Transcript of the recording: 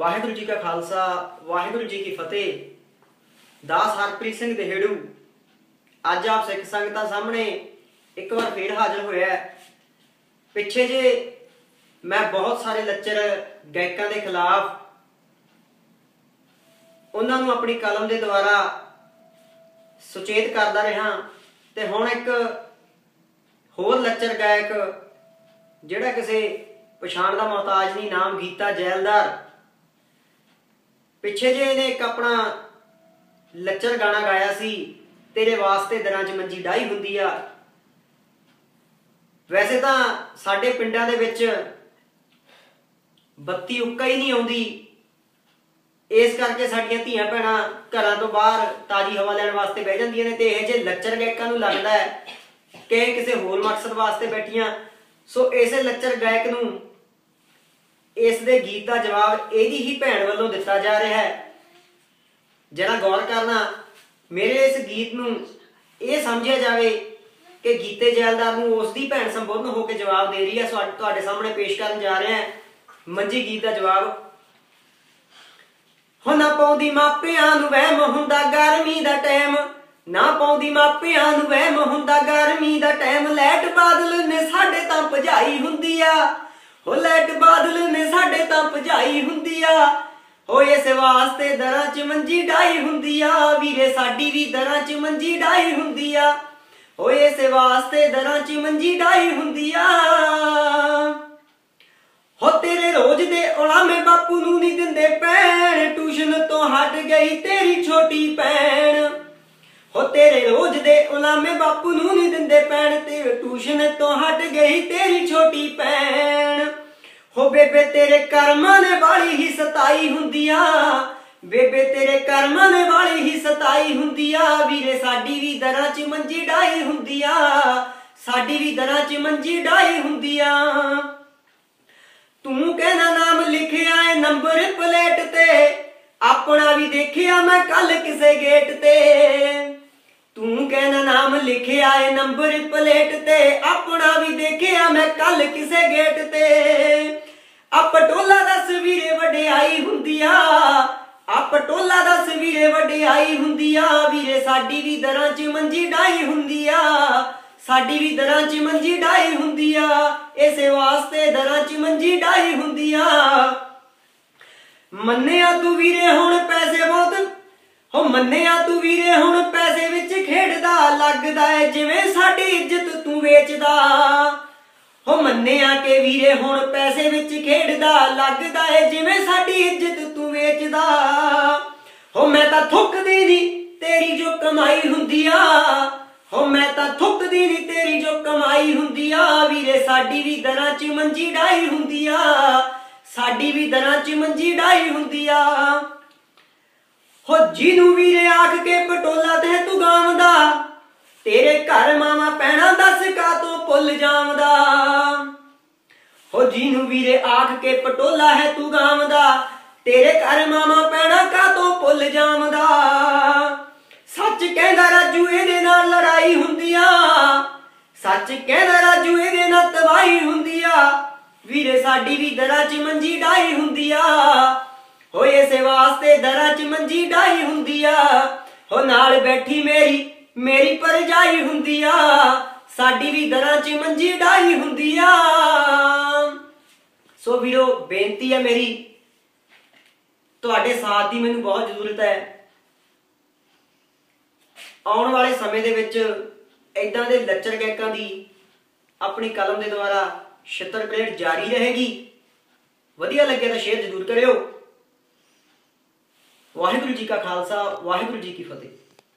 ਵਾਹਿਗੁਰੂ ਜੀ ਕਾ ਖਾਲਸਾ, ਵਾਹਿਗੁਰੂ ਜੀ ਕੀ ਫਤਿਹ। ਦਾਸ ਹਰਪ੍ਰੀਤ ਸਿੰਘ ਦੇਹੜੂ, ਅੱਜ ਆਪ ਸਿੱਖ ਸੰਗਤਾਂ ਸਾਹਮਣੇ ਇੱਕ ਵਾਰ ਫੇਰ ਹਾਜ਼ਰ ਹੋਇਆ ਪਿੱਛੇ ਜੇ ਮੈਂ ਬਹੁਤ ਸਾਰੇ ਲੱਚਰ ਗਾਇਕਾਂ ਦੇ ਖਿਲਾਫ ਉਹਨਾਂ ਨੂੰ ਆਪਣੀ ਕਲਮ ਦੇ ਦੁਆਰਾ ਸੁਚੇਤ ਕਰਦਾ ਰਿਹਾ ਤੇ ਹੁਣ ਇੱਕ ਹੋਰ ਲੱਚਰ ਗਾਇਕ ਜਿਹੜਾ ਕਿਸੇ ਪਛਾਣ ਦਾ ਮੁਹਤਾਜ ਨਹੀਂ, ਨਾਮ ਗੀਤਾ ਜੈਲਦਾਰ ਪਿੱਛੇ ਜੇ ਇਹਨੇ ਇੱਕ ਆਪਣਾ ਲੱਚਰ ਗਾਣਾ ਗਾਇਆ ਸੀ, ਤੇਰੇ ਵਾਸਤੇ ਦਿਨਾਂ 'ਚ ਮੰਜੀ ਡਾਈ ਹੁੰਦੀ ਆ। ਵੈਸੇ ਤਾਂ ਸਾਡੇ ਪਿੰਡਾਂ ਦੇ ਵਿੱਚ ਬੱਤੀ ਉੱਕਾ ਹੀ ਨਹੀਂ ਆਉਂਦੀ। ਇਸ ਕਰਕੇ ਸਾਡੀਆਂ ਧੀਆਂ ਭੈਣਾਂ ਘਰਾਂ ਤੋਂ ਬਾਹਰ ਤਾਜੀ ਹਵਾ ਲੈਣ ਵਾਸਤੇ ਬਹਿ ਜਾਂਦੀਆਂ ਨੇ ਤੇ ਇਹ ਜੇ ਲੱਚਰ ਗਾਇਕਾਂ ਨੂੰ ਲੱਗਦਾ ਹੈ ਕਿ ਕਿਸੇ ਹੋਰ ਮਕਸਦ ਵਾਸਤੇ ਬੈਠੀਆਂ, ਸੋ ਇਸੇ ਲੱਚਰ ਗਾਇਕ ਨੂੰ ਇਸ ਦੇ ਗੀਤ ਦਾ ਜਵਾਬ ਇਹਦੀ ਹੀ ਭੈਣ ਵੱਲੋਂ ਦਿੱਤਾ ਜਾ ਰਿਹਾ ਹੈ। ਜਰਾ ਗੌਰ ਕਰਨਾ, ਮੇਰੇ ਇਸ ਗੀਤ ਨੂੰ ਇਹ ਸਮਝਿਆ ਜਾਵੇ ਕਿ ਗੀਤੇ ਜੈਲਦਾਰ ਨੂੰ ਉਸ ਦੀ ਭੈਣ ਸੰਬੋਧਨ ਹੋ ਕੇ ਜਵਾਬ ਦੇ ਰਹੀ ਹੈ ਤੁਹਾਡੇ ਸਾਹਮਣੇ ਪੇਸ਼ ਕਰਨ ਜਾ ਰਿਹਾ ਹਾਂ। ਮੰਜੀ ਗੀਤ ਦਾ ਜਵਾਬ ਹੋ ਨਾ ਪਾਉਂਦੀ ਮਾਪਿਆਂ ਨੂੰ ਵਹਿਮ ਹੁੰਦਾ ਗਰਮੀ ਦਾ ਟਾਈਮ, ਨਾ ਪਾਉਂਦੀ ਮਾਪਿਆਂ ਨੂੰ ਵਹਿਮ ਹੁੰਦਾ ਗਰਮੀ ਦਾ ਟਾਈਮ, ਲੈਟ ਬਾਦਲ ਨੇ ਸਾਡੇ ਤਾਂ ਭਜਾਈ ਹੁੰਦੀ ਆ। ਹੋ ਲੈਟ ਬਾਦਲ ਨੇ ਸਾਡੇ ਤਾਂ ਭਜਾਈ ਹੁੰਦੀ ਆ। ਹੋ ਇਸ ਵਾਸਤੇ ਦਰਾਂ ਚ ਮੰਜੀ ਡਾਈ ਹੁੰਦੀ ਆ। ਵੀਰੇ, ਸਾਡੀ ਵੀ ਦਰਾਂ ਚ ਮੰਜੀ ਡਾਈ ਹੁੰਦੀ ਆ। ਹੋ ਇਸ ਵਾਸਤੇ ਦਰਾਂ ਚ ਮੰਜੀ ਡਾਈ ਹੁੰਦੀ ਆ। ਹੋ ਤੇਰੇ ਰੋਜ਼ ਦੇ ਉਲਾਮੇ ਬਾਪੂ ਨੂੰ ਨਹੀਂ ਦਿੰਦੇ ਪੈਣ। ਟਿਊਸ਼ਨ ਤੋਂ ਹਟ ਗਈ ਤੇਰੀ ਛੋਟੀ ਭੈਣ। ਹੋ ਤੇਰੇ ਰੋਜ਼ ਦੇ ਉਲਾਮੇ ਬਾਪੂ ਨੂੰ ਨਹੀਂ ਦਿੰਦੇ ਪੈਣ ਤੇ ਟਿਊਸ਼ਨ ਤੋਂ ਹਟ ਗਈ ਤੇਰੀ ਛੋਟੀ ਭੈਣ। ਹੋ ਬੇਬੇ ਤੇਰੇ ਕਰਮਾਂ ਨੇ ਵਾਲੀ ਹੀ ਸਤਾਈ ਹੁੰਦੀਆਂ। ਬੇਬੇ ਤੇਰੇ ਕਰਮਾਂ ਨੇ ਵਾਲੀ ਹੀ ਸਤਾਈ ਹੁੰਦੀਆਂ। ਵੀਰੇ ਸਾਡੀ ਵੀ ਦਰਾਂ 'ਚ ਮੰਜੀ ਡਾਈ ਹੁੰਦੀਆਂ। ਸਾਡੀ ਵੀ ਦਰਾਂ 'ਚ ਮੰਜੀ ਡਾਈ ਹੁੰਦੀਆਂ। ਤੂੰ ਕਹਿਣਾ ਨਾਮ ਲਿਖਿਆ ਏ ਨੰਬਰ ਪਲੇਟ ਤੇ। ਆਪਣਾ ਵੀ ਦੇਖਿਆ ਮੈਂ ਕੱਲ ਕਿਸੇ ਗੇਟ ਤੇ। ਤੂੰ ਕਹਿਣਾ ਨਾਮ ਲਿਖਿਆ ਏ ਨੰਬਰ ਪਲੇਟ ਤੇ। ਆਪਣਾ ਵੀ ਦੇਖਿਆ ਮੈਂ ਕੱਲ ਕਿਸੇ ਗੇਟ ਤੇ। ਆ ਪਟੋਲਾ ਦਾ ਸਵੀਰੇ ਵਡਿਆਈ ਹੁੰਦੀ ਆ। ਆ ਪਟੋਲਾ ਦਾ ਸਵੀਰੇ ਵਡਿਆਈ ਹੁੰਦੀ ਆ। ਵੀਰੇ ਸਾਡੀ ਵੀ ਦਰਾਂ 'ਚ ਮੰਜੀ ਡਾਈ ਹੁੰਦੀ ਆ। ਸਾਡੀ ਵੀ ਦਰਾਂ 'ਚ ਮੰਜੀ ਡਾਈ ਹੁੰਦੀ ਆ। ਇਸੇ ਵਾਸਤੇ ਦਰਾਂ 'ਚ ਮੰਜੀ ਡਾਈ ਹੁੰਦੀ ਆ। ਮੰਨਿਆ ਤੂੰ ਵੀਰੇ ਹੁਣ ਪੈਸੇ ਬਹੁਤ। ਹੋ ਮੰਨਿਆ ਤੂੰ ਵੀਰੇ ਹੁਣ ਪੈਸੇ ਵਿੱਚ ਖੇਡਦਾ ਲੱਗਦਾ ਏ। ਜਿਵੇਂ ਸਾਡੀ ਇੱਜ਼ਤ ਤੂੰ ਵੇਚਦਾ। ਹੋ ਮੰਨਿਆ ਕਿ ਵੀਰੇ ਹੁਣ ਪੈਸੇ ਵਿੱਚ ਖੇਡਦਾ ਲੱਗਦਾ ਏ, ਜਿਵੇਂ ਸਾਡੀ ਇੱਜ਼ਤ ਤੂੰ ਵੇਚਦਾ। ਹੋ ਮੈਂ ਤਾਂ ਥੁੱਕਦੀ ਨਹੀਂ ਤੇਰੀ ਜੋ ਕਮਾਈ ਹੁੰਦੀ ਆ। ਹੋ ਮੈਂ ਤਾਂ ਥੁੱਕਦੀ ਨਹੀਂ ਤੇਰੀ ਜੋ ਕਮਾਈ ਹੁੰਦੀ ਆ। ਵੀਰੇ ਸਾਡੀ ਵੀ ਦਰਾਂ 'ਚ ਮੰਜੀ ਡਾਈ ਹੁੰਦੀ ਆ। ਸਾਡੀ ਵੀ ਦਰਾਂ 'ਚ ਮੰਜੀ ਡਾਈ ਹੁੰਦੀ ਆ। ਹੋ ਜਿਹਨੂੰ ਵੀਰੇ ਆਖ ਕੇ ਪਟੋਲਾ ਤੇ ਤੂੰ ਗਾਵਦਾ ਤੇਰੇ ਘਰ ਮਾਵਾ ਪੈਣਾ ਦੱਸ ਕਾ ਤੂੰ ਭੁੱਲ ਜਾਵਦਾ। ਹੋ ਜਿਹਨੂੰ ਵੀਰੇ ਆਖ ਕੇ ਪਟੋਲਾ ਹੈ ਤੂੰ ਗਾਵਦਾ ਤੇਰੇ ਘਰ ਮਾਵਾ ਪੈਣਾ ਕਾ ਤੋਂ ਭੁੱਲ ਜਾਵਦਾ। ਸੱਚ ਕਹਿੰਦਾ ਰਾਜੂ ਇਹਦੇ ਨਾਲ ਲੜਾਈ ਹੁੰਦੀ ਆ ਸੱਚ ਕਹਿੰਦਾ ਰਾਜੂ ਇਹਦੇ ਨਾਲ ਤਬਾਹੀ ਹੁੰਦੀ ਆ ਵੀਰੇ ਸਾਡੀ ਵੀ ਦਰਾਂ 'ਚ ਮੰਜੀ ਡਾਈ ਹੁੰਦੀ ਆ ਹੋਏ ਇਸੇ ਵਾਸਤੇ ਦਰਾਂ 'ਚ ਮੰਜੀ ਡਾਈ ਹੁੰਦੀ ਆ ਹੋ ਨਾਲ ਬੈਠੀ ਮੇਰੀ ਮੇਰੀ ਪਰਜਾਈ ਹੁੰਦੀ ਆ ਸਾਡੀ ਵੀ ਦਰਾਂ 'ਚ ਮੰਜੀ ਡਾਈ ਹੁੰਦੀ ਆ ਸੋ ਵੀਰੋ, ਬੇਨਤੀ ਹੈ ਮੇਰੀ, ਤੁਹਾਡੇ ਸਾਥ ਦੀ ਮੈਨੂੰ ਬਹੁਤ ਜ਼ਰੂਰਤ ਹੈ। ਆਉਣ ਵਾਲੇ ਸਮੇਂ ਦੇ ਵਿੱਚ ਇਦਾਂ ਦੇ ਲੱਚਰ ਗਾਇਕਾਂ ਦੀ ਆਪਣੀ ਕਲਮ ਦੇ ਦੁਆਰਾ ਛਿੱਤਰ ਪਲੇਟ ਜਾਰੀ ਰਹੇਗੀ। ਵਧੀਆ ਲੱਗਿਆ ਤਾਂ ਸ਼ੇਅਰ ਜ਼ਰੂਰ ਕਰਿਓ। ਵਾਹਿਗੁਰੂ ਜੀ ਕਾ ਖਾਲਸਾ, ਵਾਹਿਗੁਰੂ ਜੀ ਕੀ ਫਤਿਹ।